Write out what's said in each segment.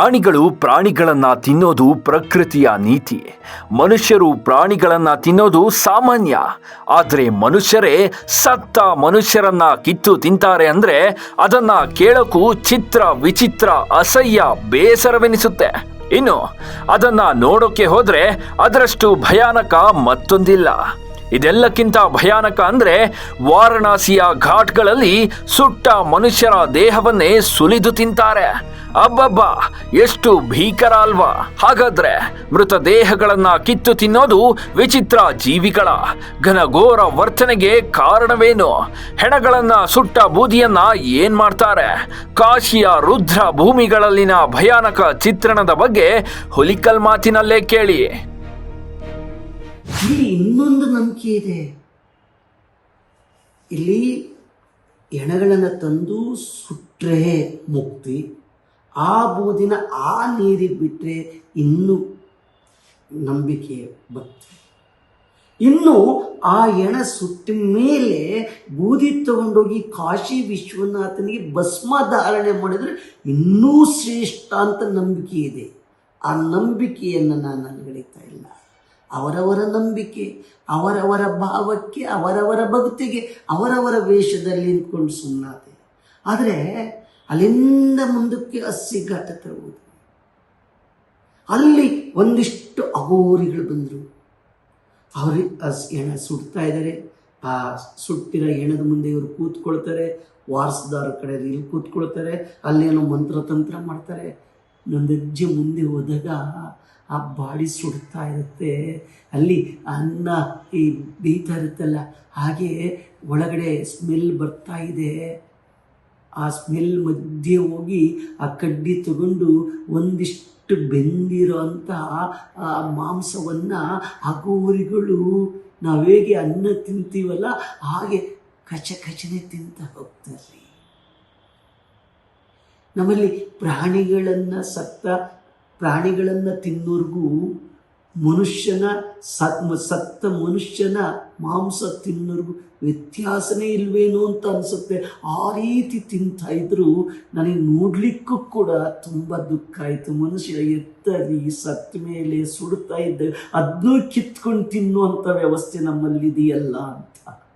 ಪ್ರಾಣಿಗಳು ಪ್ರಾಣಿಗಳನ್ನ ತಿನ್ನೋದು ಪ್ರಕೃತಿಯ ನೀತಿ. ಮನುಷ್ಯರು ಪ್ರಾಣಿಗಳನ್ನ ತಿನ್ನೋದು ಸಾಮಾನ್ಯ. ಆದರೆ ಮನುಷ್ಯರೇ ಸತ್ತ ಮನುಷ್ಯರನ್ನ ಕಿತ್ತು ತಿಂತಾರೆ ಅಂದ್ರೆ ಅದನ್ನ ಕೇಳಕ್ಕೂ ಚಿತ್ರ, ವಿಚಿತ್ರ, ಅಸಹ್ಯ, ಬೇಸರವೆನಿಸುತ್ತೆ. ಇನ್ನು, ಅದನ್ನ ನೋಡೋಕೆ ಹೋದರೆ ಅದರಷ್ಟು ಭಯಾನಕ ಮತ್ತೊಂದಿಲ್ಲ. ಇದೆಲ್ಲಕ್ಕಿಂತ ಭಯಾನಕ ಅಂದ್ರೆ ವಾರಣಾಸಿಯ ಘಾಟ್ಗಳಲ್ಲಿ ಸುಟ್ಟ ಮನುಷ್ಯರ ದೇಹವನ್ನೇ ಸುಲಿದು ತಿಂತಾರೆ. ಅಬ್ಬಬ್ಬ, ಎಷ್ಟು ಭೀಕರ ಅಲ್ವಾ ಹಾಗಾದ್ರೆ ಮೃತದೇಹಗಳನ್ನ ಕಿತ್ತು ತಿನ್ನೋದು ವಿಚಿತ್ರ ಜೀವಿಗಳ ಘನಘೋರ ವರ್ತನೆಗೆ ಕಾರಣವೇನು? ಹೆಣಗಳನ್ನ ಸುಟ್ಟ ಬೂದಿಯನ್ನ ಏನ್ ಮಾಡ್ತಾರೆ? ಕಾಶಿಯ ರುದ್ರ ಭೂಮಿಗಳಲ್ಲಿನ ಭಯಾನಕ ಚಿತ್ರಣದ ಬಗ್ಗೆ ಹುಲಿಕಲ್ ಮಾತಿನಲ್ಲೇ ಕೇಳಿ. ಇನ್ನೊಂದು ನಂಬಿಕೆ ಇದೆ. ಇಲ್ಲಿ ಹೆಣಗಳನ್ನು ತಂದು ಸುಟ್ರೆ ಮುಕ್ತಿ. ಆ ಬೂದಿನ ಆ ನೀರಿಗೆ ಬಿಟ್ಟರೆ ಇನ್ನೂ ನಂಬಿಕೆ ಭಕ್ತಿ ಇನ್ನು ಆ ಎಣ ಸುಟ್ಟ ಮೇಲೆ ಬೂದಿ ತಗೊಂಡೋಗಿ ಕಾಶಿ ವಿಶ್ವನಾಥನಿಗೆ ಭಸ್ಮ ಧಾರಣೆ ಮಾಡಿದ್ರೆ ಇನ್ನೂ ಶ್ರೇಷ್ಠ ಅಂತ ನಂಬಿಕೆ ಇದೆ. ಆ ನಂಬಿಕೆಯನ್ನು ನಾನು ಅಲ್ಗಡಿತಾ ಇಲ್ಲ. ಅವರವರ ನಂಬಿಕೆ, ಅವರವರ ಭಾವಕ್ಕೆ, ಅವರವರ ಭಕ್ತಿಗೆ, ಅವರವರ ವೇಷದಲ್ಲಿ ನಿಂತ್ಕೊಂಡು ಸುಮ್ಮನಾದೆ ಆದರೆ ಅಲ್ಲಿಂದ ಮುಂದಕ್ಕೆ ಹಸಿ ಘಾಟ ಹತ್ರ ಅಲ್ಲಿ ಒಂದಿಷ್ಟು ಅಗೋರಿಗಳು ಬಂದರು. ಅವರು ಎಣ ಸುಡ್ತಾ ಇದ್ದಾರೆ ಆ ಸುಟ್ಟಿರೋ ಎಣದ ಮುಂದೆ ಇವರು ಕೂತ್ಕೊಳ್ತಾರೆ. ವಾರಸದಾರ ಕಡೆ ಇಲ್ಲಿ ಕೂತ್ಕೊಳ್ತಾರೆ. ಅಲ್ಲೇನೋ ಮಂತ್ರ ತಂತ್ರ ಮಾಡ್ತಾರೆ. ನಂದು ಹೆಜ್ಜೆ ಮುಂದೆ ಹೋದಾಗ ಆ ಬಾಡಿ ಸುಡ್ತಾ ಇರುತ್ತೆ. ಅಲ್ಲಿ ಅನ್ನ ಈ ಬೇಯ್ತಾ ಇರುತ್ತಲ್ಲ, ಹಾಗೆ ಒಳಗಡೆ ಸ್ಮೆಲ್ ಬರ್ತಾ ಇದೆ. ಆ ಸ್ಮೆಲ್ ಮಧ್ಯೆ ಹೋಗಿ ಆ ಕಡ್ಡಿ ತಗೊಂಡು ಒಂದಿಷ್ಟು ಬೆಂದಿರೋ ಅಂತಹ ಆ ಮಾಂಸವನ್ನು ಹಗೋರಿಗಳು ನಾವು ಹೇಗೆ ಅನ್ನ ತಿಂತೀವಲ್ಲ ಹಾಗೆ ಕಚ ಕಚನೆ ತಿಂತ ಹೋಗ್ತಾರೆ. ನಮ್ಮಲ್ಲಿ ಪ್ರಾಣಿಗಳನ್ನು ಸತ್ತ ಪ್ರಾಣಿಗಳನ್ನು ತಿನ್ನೋರ್ಗೂ ಮನುಷ್ಯನ ಸತ್ ಸತ್ತ ಮನುಷ್ಯನ ಮಾಂಸ ತಿನ್ನೋರ್ಗೂ ವ್ಯತ್ಯಾಸನೇ ಇಲ್ವೇನೋ ಅಂತ ಅನಿಸುತ್ತೆ. ಆ ರೀತಿ ತಿಂತಾ ಇದ್ರು ನನಗೆ ನೋಡಲಿಕ್ಕೂ ಕೂಡ ತುಂಬ ದುಃಖ ಆಯಿತು. ಮನುಷ್ಯ ಎತ್ತರಿ ಸತ್ತ ಮೇಲೆ ಸುಡ್ತಾ ಇದ್ದ ಅದನ್ನೂ ಕಿತ್ಕೊಂಡು ತಿನ್ನುವಂಥ ವ್ಯವಸ್ಥೆ ನಮ್ಮಲ್ಲಿದೆಯಲ್ಲ ಅಂತ.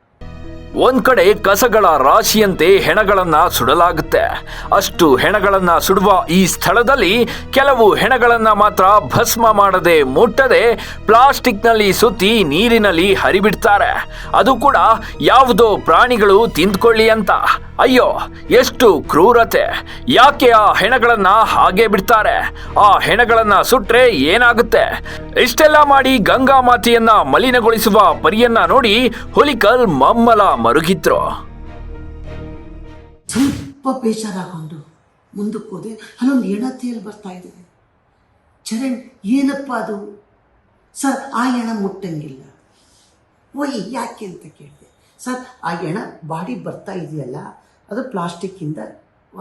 ಒಂದ್ ಕಡೆ ಕಸಗಳ ರಾಶಿಯಂತೆ ಹೆಣಗಳನ್ನ ಸುಡಲಾಗುತ್ತೆ. ಅಷ್ಟು ಹೆಣಗಳನ್ನ ಸುಡುವ ಈ ಸ್ಥಳದಲ್ಲಿ ಕೆಲವು ಹೆಣಗಳನ್ನ ಮಾತ್ರ ಭಸ್ಮ ಮಾಡದೆ ಮುಟ್ಟದೆ ಪ್ಲಾಸ್ಟಿಕ್ನಲ್ಲಿ ಸುತ್ತಿ ನೀರಿನಲ್ಲಿ ಹರಿಬಿಡ್ತಾರೆ. ಅದು ಕೂಡ ಯಾವುದೋ ಪ್ರಾಣಿಗಳು ತಿಂದ್ಕೊಳ್ಳಿ ಅಂತ. ಅಯ್ಯೋ, ಎಷ್ಟು ಕ್ರೂರತೆ. ಯಾಕೆ ಆ ಹೆಣಗಳನ್ನ ಹಾಗೆ ಬಿಡ್ತಾರೆ? ಆ ಹೆಣಗಳನ್ನ ಸುಟ್ರೆ ಏನಾಗುತ್ತೆ? ಇಷ್ಟೆಲ್ಲ ಮಾಡಿ ಗಂಗಾ ಮಾತೆಯನ್ನ ಮಲಿನಗೊಳಿಸುವ ಪರಿಯನ್ನ ನೋಡಿ ಹುಲಿಕಲ್ ಮಮ್ಮಲ ಮರುಗಿದ್ರು. ಸ್ವಲ್ಪ ಮುಂದಕ್ಕೆ ಅಲ್ಲೊಂದು ಬರ್ತಾ ಇದೆ ಚರಣ್, ಏನಪ್ಪ ಅದು? ಸರ್, ಆ ಎಣ ಮುಟ್ಟಂಗಿಲ್ಲ. ಓಯ್, ಯಾಕೆ ಅಂತ ಕೇಳಿದೆ. ಸರ್, ಆ ಎಣ ಬಾಡಿ ಬರ್ತಾ ಇದೆಯಲ್ಲ? ಅದು ಪ್ಲಾಸ್ಟಿಕ್ಕಿಂದ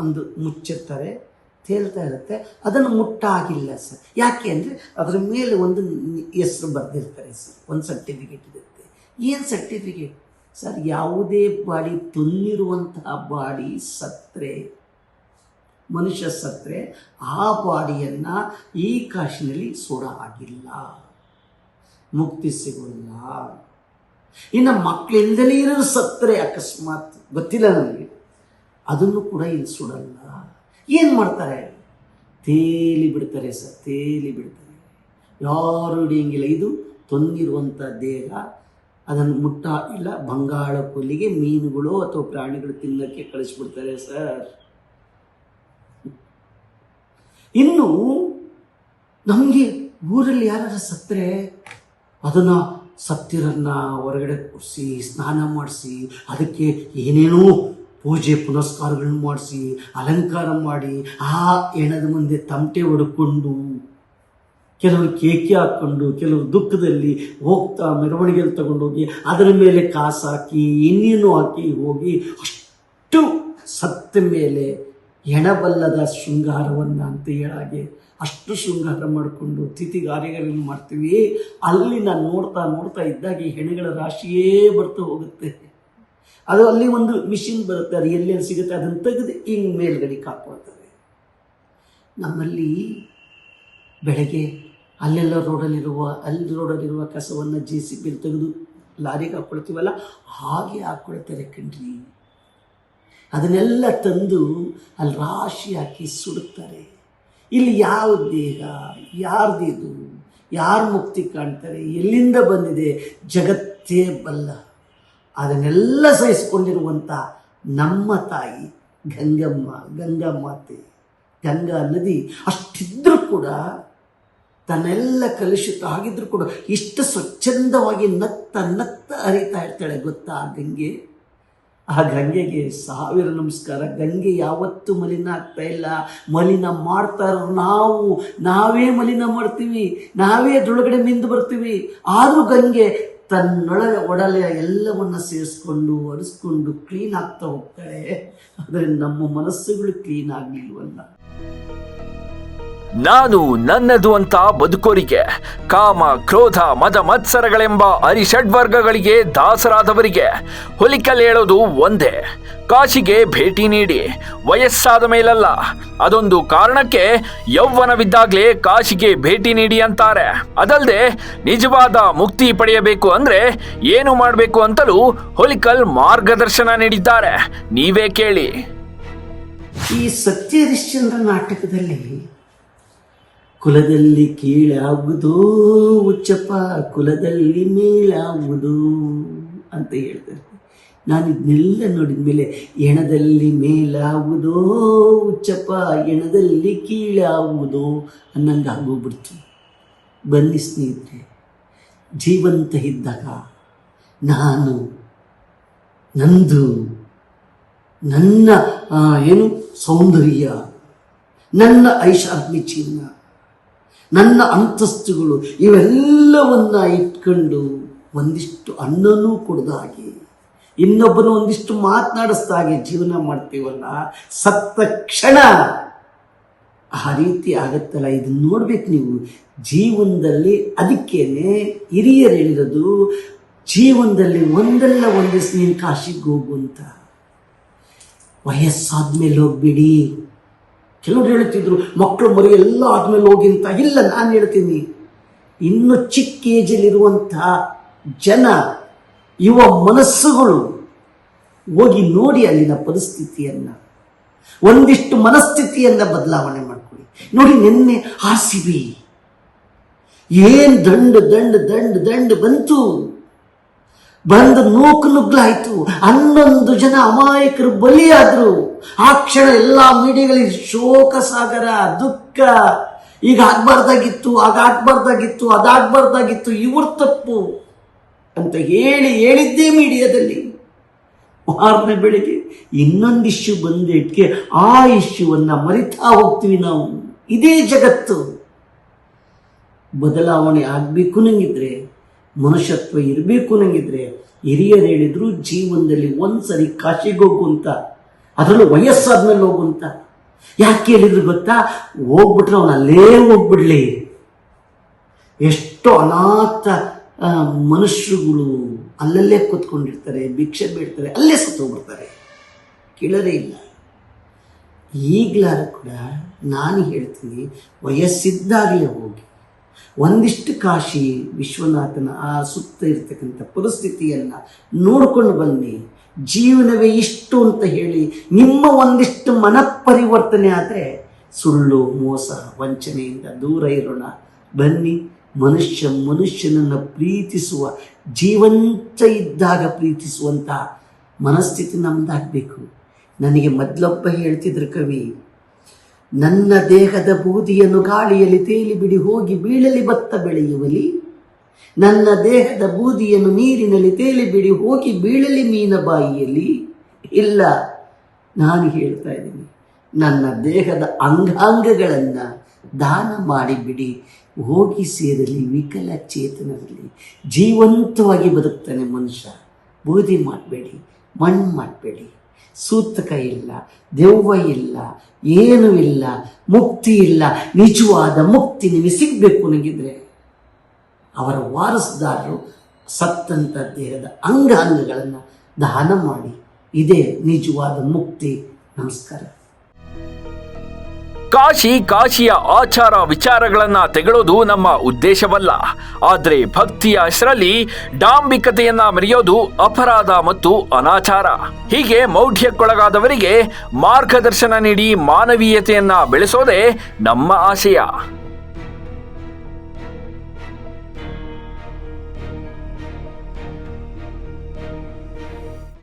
ಒಂದು ಮುಚ್ಚಿರ್ತಾರೆ, ತೇಲ್ತಾ ಇರುತ್ತೆ. ಅದನ್ನು ಮುಟ್ಟಾಗಿಲ್ಲ ಸರ್. ಯಾಕೆ ಅಂದರೆ ಅದರ ಮೇಲೆ ಒಂದು ಹೆಸರು ಬರೆದಿರ್ತಾರೆ ಸರ್. ಒಂದು ಸರ್ಟಿಫಿಕೇಟ್ ಇರುತ್ತೆ. ಏನು ಸರ್ಟಿಫಿಕೇಟ್ ಸರ್, ಯಾವುದೇ ಬಾಡಿ ತುಂಬಿರುವಂತಹ ಬಾಡಿ ಸತ್ರೆ, ಮನುಷ್ಯ ಸತ್ರೆ, ಆ ಬಾಡಿಯನ್ನು ಈ ಕಾಶಿನಲ್ಲಿ ಸೋಡ ಆಗಿಲ್ಲ. ಮುಕ್ತಿ ಸಿಗೋಲ್ಲ. ಇನ್ನು ಮಕ್ಕಳಿಂದಲೇ ಇರೋ ಸತ್ರೆ ಅಕಸ್ಮಾತ್. ಗೊತ್ತಿಲ್ಲ ನನಗೆ ಅದನ್ನು ಕೂಡ ಇಲ್ಲಿ ಸುಡಲ್ಲ. ಏನು ಮಾಡ್ತಾರೆ? ತೇಲಿ ಬಿಡ್ತಾರೆ ಸರ್, ತೇಲಿ ಬಿಡ್ತಾರೆ. ಯಾರು ಹಿಡಿಯಂಗಿಲ್ಲ. ಇದು ತೊಂದಿರುವಂಥ ದೇಹ. ಅದನ್ನು ಮುಟ್ಟ ಇಲ್ಲ, ಬಂಗಾಳ ಕೊಲ್ಲಿಗೆ ಮೀನುಗಳು ಅಥವಾ ಪ್ರಾಣಿಗಳು ತಿನ್ನಕ್ಕೆ ಕಳಿಸ್ಬಿಡ್ತಾರೆ ಸರ್. ಇನ್ನು ನಮಗೆ ಊರಲ್ಲಿ ಯಾರು ಸತ್ತರೆ, ಅದನ್ನು ಸತ್ತಿರನ್ನ ಹೊರಗಡೆ ಕೂರಿಸಿ, ಸ್ನಾನ ಮಾಡಿಸಿ, ಅದಕ್ಕೆ ಏನೇನೋ ಪೂಜೆ ಪುನಸ್ಕಾರಗಳನ್ನು ಮಾಡಿಸಿ, ಅಲಂಕಾರ ಮಾಡಿ, ಆ ಹೆಣದ ಮುಂದೆ ತಮಟೆ ಹೊಡ್ಕೊಂಡು ಕೆಲವರು ಕೇಕೆ ಹಾಕ್ಕೊಂಡು ಕೆಲವರು ದುಃಖದಲ್ಲಿ ಹೋಗ್ತಾ ಮೆರವಣಿಗೆಯಲ್ಲಿ ತಗೊಂಡೋಗಿ ಅದರ ಮೇಲೆ ಕಾಸು ಹಾಕಿ ಇನ್ನೇನು ಹಾಕಿ ಹೋಗಿ ಅಷ್ಟು ಸತ್ತ ಮೇಲೆ ಎಣಬಲ್ಲದ ಶೃಂಗಾರವನ್ನು ಅಂತ ಹೇಳಾಗೆ ಅಷ್ಟು ಶೃಂಗಾರ ಮಾಡಿಕೊಂಡು ತಿಥಿಗಾರಿಗಳನ್ನು ಮಾಡ್ತೀವಿ. ಅಲ್ಲಿ ನಾನು ನೋಡ್ತಾ ನೋಡ್ತಾ ಇದ್ದಾಗ ಹೆಣಗಳ ರಾಶಿಯೇ ಬರ್ತಾ ಹೋಗುತ್ತೆ. ಅದು ಅಲ್ಲಿ ಒಂದು ಮಿಷಿನ್ ಬರುತ್ತೆ, ಅದು ಎಲ್ಲೆಲ್ಲಿ ಸಿಗುತ್ತೆ, ಅದನ್ನು ತೆಗೆದು ಹಿಂಗೆ ಮೇಲ್ಗಡೆ ಹಾಕ್ಕೊಳ್ತಾರೆ ನಮ್ಮಲ್ಲಿ ಬೆಳಗ್ಗೆ ಅಲ್ಲೆಲ್ಲ ರೋಡಲ್ಲಿರುವ, ಅಲ್ಲಿ ರೋಡಲ್ಲಿರುವ ಕಸವನ್ನು ಜೆ ಸಿ ಬಿಲ್ ತೆಗೆದು ಲಾರಿಗೆ ಹಾಕ್ಕೊಳ್ತೀವಲ್ಲ ಹಾಗೆ ಹಾಕ್ಕೊಳ್ತಾರೆ ಕಣ್ರಿ. ಅದನ್ನೆಲ್ಲ ತಂದು ಅಲ್ಲಿ ರಾಶಿ ಹಾಕಿ ಸುಡುತ್ತಾರೆ. ಇಲ್ಲಿ ಯಾವ ದೇಹ, ಯಾರ್ದಿದು, ಯಾರು ಮುಕ್ತಿ ಕಾಣ್ತಾರೆ, ಎಲ್ಲಿಂದ ಬಂದಿದೆ, ಜಗತ್ತೇ ಬಲ್ಲ. ಅದನ್ನೆಲ್ಲ ಸಹಿಸಿಕೊಂಡಿರುವಂಥ ನಮ್ಮ ತಾಯಿ ಗಂಗಮ್ಮ ಗಂಗಾ ಮಾತೆ ಗಂಗಾ ನದಿ ಅಷ್ಟಿದ್ರೂ ಕೂಡ ತನ್ನೆಲ್ಲ ಕಲುಷಿತ ಆಗಿದ್ರು ಕೂಡ ಇಷ್ಟು ಸ್ವಚ್ಛಂದವಾಗಿ ನತ್ತ ನತ್ತ ಹರಿತಾ ಇರ್ತಾಳೆ ಗೊತ್ತಾ ಆ ಗಂಗೆ? ಆ ಗಂಗೆಗೆ ಸಾವಿರ ನಮಸ್ಕಾರ. ಗಂಗೆ ಯಾವತ್ತೂ ಮಲಿನ ಆಗ್ತಾ ಇಲ್ಲ. ಮಲಿನ ಮಾಡ್ತಾ ಇರೋರು ನಾವು, ನಾವೇ ಮಲಿನ ಮಾಡ್ತೀವಿ. ನಾವೇ ದೊಳಗಡೆ ಮಿಂದು ಬರ್ತೀವಿ. ಆದರೂ ಗಂಗೆ ತನ್ನೊಳಗೆ ಒಡಲೆಯ ಎಲ್ಲವನ್ನು ಸೇರಿಸ್ಕೊಂಡು ಒರೆಸ್ಕೊಂಡು ಕ್ಲೀನ್ ಆಗ್ತಾ ಹೋಗ್ತಾಳೆ. ಆದರೆ ನಮ್ಮ ಮನಸ್ಸುಗಳು ಕ್ಲೀನ್ ಆಗಲಿಲ್ವಲ್ಲ. ನಾನು ನನ್ನದು ಅಂತ ಬದುಕೋರಿಗೆ. ಕಾಮ, ಕ್ರೋಧ, ಮದ, ಮತ್ಸರಗಳೆಂಬ ಅರಿಷಡ್ವರ್ಗಗಳಿಗೆ ದಾಸರಾದವರಿಗೆ ಹೇಳೋದು ಒಂದೇ. ಕಾಶಿಗೆ ಭೇಟಿ ನೀಡಿ. ವಯಸ್ಸಾದ ಮೇಲಲ್ಲ. ಅದೊಂದು ಕಾರಣಕ್ಕೆ ಯೌವನವಿದ್ದಾಗಲೇ ಕಾಶಿಗೆ ಭೇಟಿ ನೀಡಿ ಅಂತಾರೆ. ಅದಲ್ಲದೆ ನಿಜವಾದ ಮುಕ್ತಿ ಪಡೆಯಬೇಕು ಅಂದ್ರೆ ಏನು ಮಾಡಬೇಕು ಅಂತಲೂ ಹೊಲಿಕಲ್ ಮಾರ್ಗದರ್ಶನ ನೀಡಿದ್ದಾರೆ. ನೀವೇ ಕೇಳಿ. ಈ ಸತ್ಯ ನಾಟಕದಲ್ಲಿ ಕುಲದಲ್ಲಿ ಕೀಳಾಗುವುದು ಉಚ್ಚಪ್ಪ ಕುಲದಲ್ಲಿ ಮೇಲಾಗುವುದು ಅಂತ ಹೇಳ್ತಾರೆ. ನಾನು ಇದನ್ನೆಲ್ಲ ನೋಡಿದ ಮೇಲೆ ಎಣದಲ್ಲಿ ಮೇಲಾಗುವುದೋ ಉಚ್ಚಪ್ಪ ಎಣದಲ್ಲಿ ಕೀಳಾಗುವುದೋ ಅನ್ನಂಗೆ ಆಗೋಗ್ಬಿಡ್ತು. ಬನ್ನಿ ಸ್ನೇಹಿತರೆ, ಜೀವಂತ ಇದ್ದಾಗ ನಾನು, ನಂದು, ನನ್ನ ಏನು ಸೌಂದರ್ಯ, ನನ್ನ ಐಷಾದ್ಮಿ ಚಿನ್ನ ನನ್ನ ಅಂತಸ್ತುಗಳು ಇವೆಲ್ಲವನ್ನ ಇಟ್ಕೊಂಡು ಒಂದಿಷ್ಟು ಅನ್ನನೂ ಕೊಡದ ಹಾಗೆ, ಇನ್ನೊಬ್ಬನು ಒಂದಿಷ್ಟು ಮಾತನಾಡಿಸ್ದ ಹಾಗೆ ಜೀವನ ಮಾಡ್ತೀವಲ್ಲ, ಸತ್ತ ಕ್ಷಣ ಆ ರೀತಿ ಆಗತ್ತಲ್ಲ. ಇದನ್ನ ನೋಡ್ಬೇಕು ನೀವು. ಜೀವನದಲ್ಲಿ ಅದಕ್ಕೇನೆ ಹಿರಿಯರು ಹೇಳಿರೋದು ಜೀವನದಲ್ಲಿ ಒಂದಲ್ಲ ಒಂದು ದಿವಸ ನೀನು ಕಾಶಿಗೆ ಹೋಗು ಅಂತ. ವಯಸ್ಸಾದ್ಮೇಲೆ ಹೋಗ್ಬಿಡಿ. ಕೆಲವರು ಹೇಳ್ತಿದ್ರು ಮಕ್ಕಳು ಮರಿ ಎಲ್ಲ ಆದ್ಮೇಲೆ ಹೋಗಿ ಅಂತ. ಇಲ್ಲ, ನಾನು ಹೇಳ್ತೀನಿ. ಇನ್ನು ಚಿಕ್ಕ ಏಜಲ್ಲಿರುವಂತಹ ಜನ, ಯುವ ಮನಸ್ಸುಗಳು ಹೋಗಿ ನೋಡಿ ಅಲ್ಲಿನ ಪರಿಸ್ಥಿತಿಯನ್ನ. ಒಂದಿಷ್ಟು ಮನಸ್ಥಿತಿಯನ್ನ ಬದಲಾವಣೆ ಮಾಡ್ಕೊಳ್ಳಿ. ನೋಡಿ ನಿನ್ನೆ ಆರ್ ಸಿ ಬಿ. ಏನ್ ದಂಡ ದಂಡ ದಂಡ ದಂಡ ಬಂತು. ಬಂದು ನೂಕು ನುಗ್ಲಾಯ್ತು ಹನ್ನೊಂದು ಜನ ಅಮಾಯಕರು ಬಲಿಯಾದ್ರು. ಆ ಕ್ಷಣ ಎಲ್ಲ ಮೀಡಿಯಾಗಳಿಗೆ ಶೋಕ ಸಾಗರ ದುಃಖ. ಈಗ ಆಗ್ಬಾರ್ದಾಗಿತ್ತು, ಆಗ ಆಗ್ಬಾರ್ದಾಗಿತ್ತು, ಅದಾಗ್ಬಾರ್ದಾಗಿತ್ತು, ಇವ್ರ ತಪ್ಪು ಅಂತ ಹೇಳಿ ಹೇಳಿದ್ದೇ ಮೀಡಿಯಾದಲ್ಲಿ. ಮಾರನೇ ಬೆಳಿಗ್ಗೆ ಇನ್ನೊಂದು ಇಶ್ಯೂ ಬಂದಿಟ್ಕೆ ಆ ಇಶ್ಯೂವನ್ನ ಮರಿತಾ ಹೋಗ್ತೀವಿ ನಾವು. ಇದೇ ಜಗತ್ತು. ಬದಲಾವಣೆ ಆಗಬೇಕು ನಂಗಿದ್ರೆ. ಮನುಷ್ಯತ್ವ ಇರಬೇಕು ನಂಗಿದ್ರೆ ಹಿರಿಯರು ಹೇಳಿದ್ರು ಜೀವನದಲ್ಲಿ ಒಂದ್ಸರಿ ಕಾಶಿಗೆ ಹೋಗು ಅಂತ. ಅದರಲ್ಲೂ ವಯಸ್ಸಾದ್ಮೇಲೆ ಹೋಗು ಅಂತ. ಯಾಕೆ ಹೇಳಿದ್ರು ಗೊತ್ತಾ? ಹೋಗ್ಬಿಟ್ರೆ ಅವನು ಅಲ್ಲೇ ಹೋಗ್ಬಿಡ್ಲಿ. ಎಷ್ಟೋ ಅನಾಥ ಮನುಷ್ಯರುಗಳು ಅಲ್ಲಲ್ಲೇ ಕೂತ್ಕೊಂಡಿರ್ತಾರೆ, ಭಿಕ್ಷೆ ಬೇಡ್ತಾರೆ, ಅಲ್ಲೇ ಸತ್ತೋಗ್ಬಿಡ್ತಾರೆ. ಕೇಳರೇ ಇಲ್ಲ. ಈಗಲಾದ್ರೂ ಕೂಡ ನಾನು ಹೇಳ್ತೀನಿ, ವಯಸ್ಸಿದ್ದಾಗಲೇ ಹೋಗಿ ಒಂದಿಷ್ಟು ಕಾಶಿ ವಿಶ್ವನಾಥನ ಆ ಸುತ್ತ ಇರ್ತಕ್ಕಂಥ ಪರಿಸ್ಥಿತಿಯನ್ನು ನೋಡ್ಕೊಂಡು ಬನ್ನಿ. ಜೀವನವೇ ಇಷ್ಟು ಅಂತ ಹೇಳಿ ನಿಮ್ಮ ಒಂದಿಷ್ಟು ಮನಪರಿವರ್ತನೆ ಆದರೆ ಸುಳ್ಳು, ಮೋಸ, ವಂಚನೆಯಿಂದ ದೂರ ಇರೋಣ. ಬನ್ನಿ, ಮನುಷ್ಯ ಮನುಷ್ಯನನ್ನು ಪ್ರೀತಿಸುವ, ಜೀವಂತ ಇದ್ದಾಗ ಪ್ರೀತಿಸುವಂತಹ ಮನಸ್ಥಿತಿ ನಮ್ದಾಗಬೇಕು. ನನಗೆ ಮೊದಲೊಬ್ಬ ಹೇಳ್ತಿದ್ರು ಕವಿ ನನ್ನ ದೇಹದ ಬೂದಿಯನ್ನು ಗಾಳಿಯಲ್ಲಿ ತೇಲಿ ಬಿಡಿ ಹೋಗಿ ಬೀಳಲಿ ಭತ್ತ ಬೆಳೆಯುವಲಿ. ನನ್ನ ದೇಹದ ಬೂದಿಯನ್ನು ನೀರಿನಲ್ಲಿ ತೇಲಿ ಬಿಡಿ ಹೋಗಿ ಬೀಳಲಿ ಮೀನ ಬಾಯಿಯಲ್ಲಿ. ಇಲ್ಲ, ನಾನು ಹೇಳ್ತಾ ಇದ್ದೀನಿ, ನನ್ನ ದೇಹದ ಅಂಗಾಂಗಗಳನ್ನು ದಾನ ಮಾಡಿಬಿಡಿ ಹೋಗಿ ಸೇರಲಿ ವಿಕಲಚೇತನರಲ್ಲಿ ಜೀವಂತವಾಗಿ ಬದುಕ್ತಾನೆ ಮನುಷ್ಯ, ಬೂದಿ ಮಾಡಬೇಡಿ, ಮಣ್ಣು ಮಾಡಬೇಡಿ. ಸೂತಕ ಇಲ್ಲ, ದೆವ್ವ ಇಲ್ಲ, ಏನೂ ಇಲ್ಲ, ಮುಕ್ತಿ ಇಲ್ಲ, ನಿಜವಾದ ಮುಕ್ತಿ ನಿಮಗೆ ಸಿಗಬೇಕು ನನಗಿದ್ರೆ. ಅವರ ವಾರಸುದಾರರು ಸತ್ತಂತ ದೇಹದ ಅಂಗಾಂಗಗಳನ್ನು ದಾನ ಮಾಡಿ, ಇದೇ ನಿಜವಾದ ಮುಕ್ತಿ. ನಮಸ್ಕಾರ. ಕಾಶಿ ಕಾಶಿಯ ಆಚಾರ ವಿಚಾರಗಳನ್ನ ತೆಗಳೋದು ನಮ್ಮ ಉದ್ದೇಶವಲ್ಲ. ಆದರೆ ಭಕ್ತಿಯ ಹೆಸರಲ್ಲಿ ಡಾಂಬಿಕತೆಯನ್ನ ಮೆರೆಯೋದು ಅಪರಾಧ ಮತ್ತು ಅನಾಚಾರ. ಹೀಗೆ ಮೌಢ್ಯಕ್ಕೊಳಗಾದವರಿಗೆ ಮಾರ್ಗದರ್ಶನ ನೀಡಿ ಮಾನವೀಯತೆಯನ್ನ ಬೆಳೆಸೋದೇ ನಮ್ಮ ಆಶಯ.